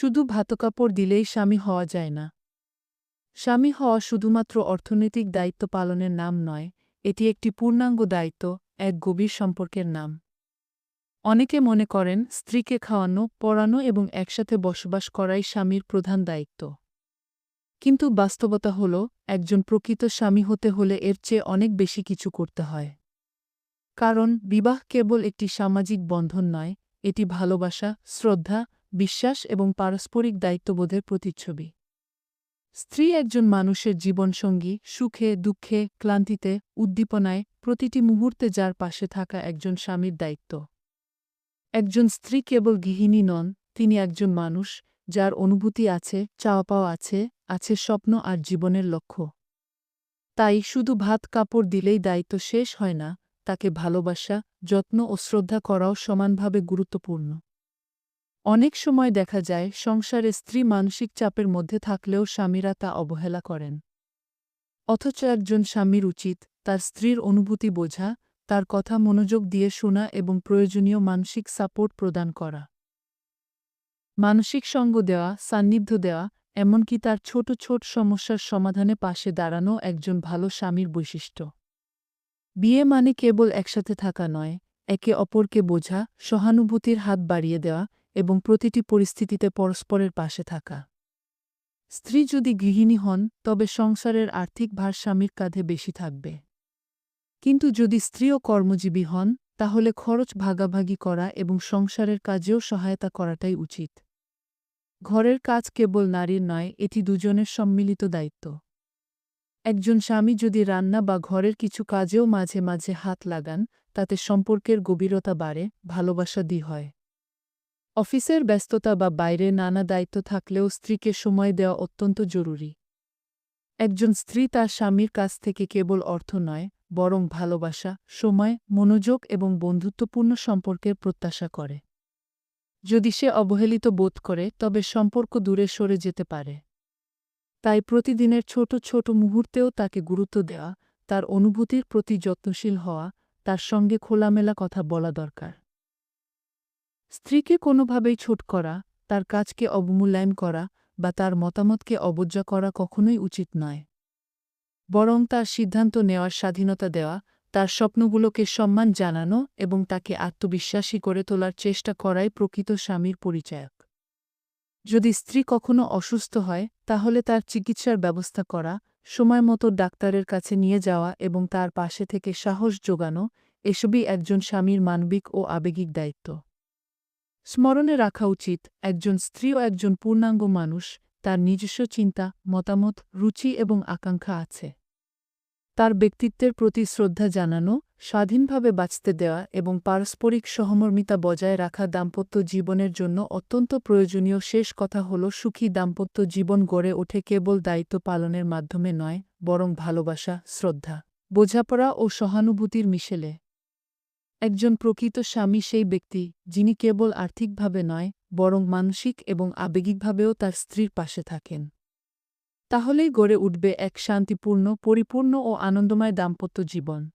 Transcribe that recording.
শুধু ভাতকাপড় দিলেই স্বামী হওয়া যায় না। স্বামী হওয়া শুধুমাত্র অর্থনৈতিক দায়িত্ব পালনের নাম নয়, এটি একটি পূর্ণাঙ্গ দায়িত্ব, এক গভীর সম্পর্কের নাম। অনেকে মনে করেন, স্ত্রীকে খাওয়ানো, পড়ানো এবং একসাথে বসবাস করাই স্বামীর প্রধান দায়িত্ব। কিন্তু বাস্তবতা হল, একজন প্রকৃত স্বামী হতে হলে এর চেয়ে অনেক বেশি কিছু করতে হয়। কারণ, বিবাহ কেবল একটি সামাজিক বন্ধন নয়, এটি ভালোবাসা, শ্রদ্ধা বিশ্বাস এবং পারস্পরিক দায়িত্ববোধের প্রতিচ্ছবি। স্ত্রী একজন মানুষের জীবনসঙ্গী, সুখে, দুঃখে, ক্লান্তিতে, উদ্দীপনায় প্রতিটি মুহূর্তে যার পাশে থাকা একজন স্বামীর দায়িত্ব। একজন স্ত্রী কেবল গৃহিণী নন, তিনি একজন মানুষ, যার অনুভূতি আছে চাওয়া পাওয়া আছে আছে স্বপ্ন আর জীবনের লক্ষ্য। তাই শুধু ভাত কাপড় দিলেই দায়িত্ব শেষ হয় না, তাকে ভালোবাসা, যত্ন ও শ্রদ্ধা করাও সমানভাবে গুরুত্বপূর্ণ। অনেক সময় দেখা যায়, সংসারে স্ত্রী মানসিক চাপের মধ্যে থাকলেও স্বামীরা তা অবহেলা করেন। অথচ একজন স্বামীর উচিত তার স্ত্রীর অনুভূতি বোঝা, তার কথা মনোযোগ দিয়ে শোনা এবং প্রয়োজনীয় মানসিক সাপোর্ট প্রদান করা। মানসিক সঙ্গ দেওয়া, সান্নিধ্য দেওয়া, এমনকি তার ছোট ছোট সমস্যার সমাধানে পাশে দাঁড়ানো একজন ভালো স্বামীর বৈশিষ্ট্য। বিয়ে মানে কেবল একসাথে থাকা নয়, একে অপরকে বোঝা, সহানুভূতির হাত বাড়িয়ে দেওয়া এবং প্রতিটি পরিস্থিতিতে পরস্পরের পাশে থাকা। স্ত্রী যদি গৃহিণী হন, তবে সংসারের আর্থিক ভার স্বামীর কাঁধে বেশি থাকবে। কিন্তু যদি স্ত্রীও কর্মজীবী হন, তাহলে খরচ ভাগাভাগি করা এবং সংসারের কাজেও সহায়তা করাটাই উচিত। ঘরের কাজ কেবল নারীর নয়, এটি দুজনের সম্মিলিত দায়িত্ব। একজন স্বামী যদি রান্না বা ঘরের কিছু কাজেও মাঝে মাঝে হাত লাগান, তাতে সম্পর্কের গভীরতা বাড়ে, ভালোবাসা দি হয়। অফিসের ব্যস্ততা বা বাইরে নানা দায়িত্ব থাকলেও স্ত্রীকে সময় দেওয়া অত্যন্ত জরুরি। একজন স্ত্রী তার স্বামীর কাছ থেকে কেবল অর্থ নয়, বরং ভালোবাসা, সময়, মনোযোগ এবং বন্ধুত্বপূর্ণ সম্পর্কের প্রত্যাশা করে। যদি সে অবহেলিত বোধ করে, তবে সম্পর্ক দূরে সরে যেতে পারে। তাই প্রতিদিনের ছোট ছোট মুহূর্তেও তাকে গুরুত্ব দেওয়া, তার অনুভূতির প্রতি যত্নশীল হওয়া, তার সঙ্গে খোলামেলা কথা বলা দরকার। স্ত্রীকে কোনোভাবেই ছোট করা, তার কাজকে অবমূল্যায়ন করা বা তার মতামতকে অবজ্ঞা করা কখনোই উচিত নয়। বরং তার সিদ্ধান্ত নেওয়ার স্বাধীনতা দেওয়া, তার স্বপ্নগুলোকে সম্মান জানানো এবং তাকে আত্মবিশ্বাসী করে তোলার চেষ্টা করাই প্রকৃত স্বামীর পরিচায়ক। যদি স্ত্রী কখনো অসুস্থ হয়, তাহলে তার চিকিৎসার ব্যবস্থা করা সময়মতো ডাক্তারের কাছে নিয়ে যাওয়া এবং তার পাশে থেকে সাহস যোগানো, এসবই একজন স্বামীর মানবিক ও আবেগিক দায়িত্ব। স্মরণে রাখা উচিত, একজন স্ত্রী ও একজন পূর্ণাঙ্গ মানুষ, তার নিজস্ব চিন্তা, মতামত, রুচি এবং আকাঙ্ক্ষা আছে। তার ব্যক্তিত্বের প্রতি শ্রদ্ধা জানানো, স্বাধীনভাবে বাঁচতে দেওয়া এবং পারস্পরিক সহমর্মিতা বজায় রাখা দাম্পত্য জীবনের জন্য অত্যন্ত প্রয়োজনীয় শেষ কথা হল সুখী দাম্পত্য জীবন গড়ে ওঠে কেবল দায়িত্ব পালনের মাধ্যমে নয়, বরং ভালোবাসা, শ্রদ্ধা, বোঝাপড়া ও সহানুভূতির মিশেলে। একজন প্রকৃত স্বামী সেই ব্যক্তি, যিনি কেবল আর্থিকভাবে নয়, বরং মানসিক এবং আবেগিকভাবেও তার স্ত্রীর পাশে থাকেন। তাহলেই গড়ে উঠবে এক শান্তিপূর্ণ, পরিপূর্ণ ও আনন্দময় দাম্পত্য জীবন।